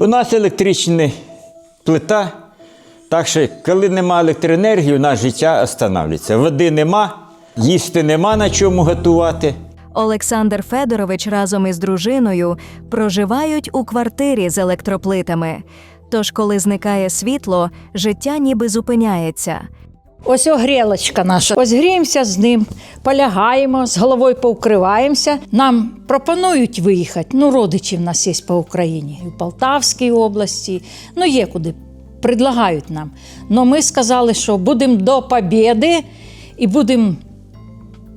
У нас електрична плита, так що коли нема електроенергії, у нас життя останавлюється. Води нема, їсти нема на чому готувати. Олександр Федорович разом із дружиною проживають у квартирі з електроплитами. Тож, коли зникає світло, життя ніби зупиняється. Ось огрілочка наша. Ось гріємося з ним, полягаємо, з головою повкриваємося. Нам пропонують виїхати. Ну, родичі в нас є по Україні, в Полтавській області. Ну, є куди. Предлагають нам. Но ми сказали, що будемо до побєди і будемо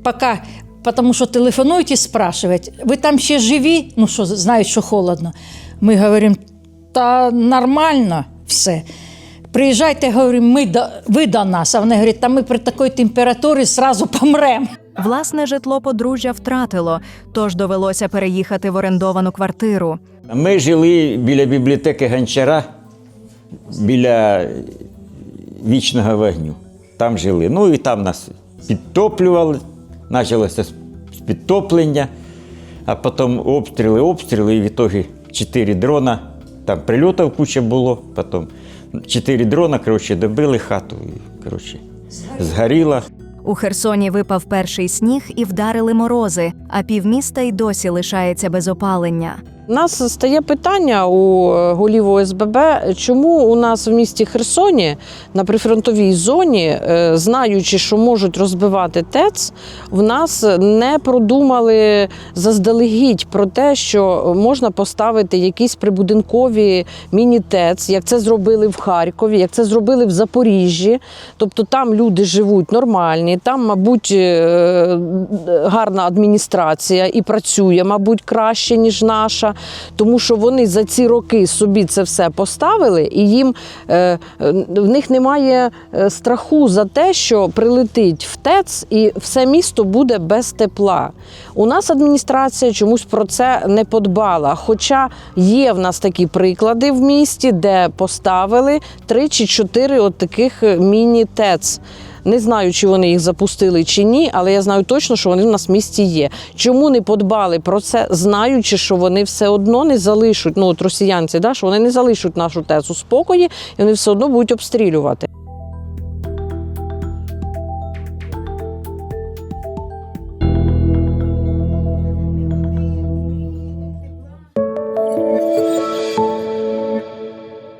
поки. Тому що телефонують і спрашують, ви там ще живі? Ну що, знають, що холодно. Ми говоримо, та нормально все. Приїжджайте, говоримо, ми до, ви до нас. А вони говорять, та ми при такій температурі зразу помремо. Власне житло подружжя втратило, тож довелося переїхати в орендовану квартиру. Ми жили біля бібліотеки Гончара, біля вічного вогню. Там жили. Ну і там нас підтоплювали, почалося з підтоплення, а потім обстріли, обстріли, і в ітогі чотири дрона. Там прильотів куча було, потім чотири дрона, коротше, добили хату і коротше, згоріла. У Херсоні випав перший сніг і вдарили морози, а півміста й досі лишається без опалення. Нас стає питання у е, голів ОСББ, чому у нас в місті Херсоні на прифронтовій зоні, е, знаючи, що можуть розбивати ТЕЦ, в нас не продумали заздалегідь про те, що можна поставити якісь прибудинкові міні-ТЕЦ, як це зробили в Харкові, як це зробили в Запоріжжі. Тобто там люди живуть нормальні, там, мабуть, е, гарна адміністрація і працює, мабуть, краще, ніж наша тому що вони за ці роки собі це все поставили, і їм е, е, в них немає е, страху за те, що прилетить в ТЕЦ і все місто буде без тепла. У нас адміністрація чомусь про це не подбала. Хоча є в нас такі приклади в місті, де поставили три чи чотири от таких міні-ТЕЦ. Не знаю, чи вони їх запустили чи ні, але я знаю точно, що вони в нас в місті є. Чому не подбали про це, знаючи, що вони все одно не залишать, ну от росіянці, да, що вони не залишать нашу тезу спокої, і вони все одно будуть обстрілювати.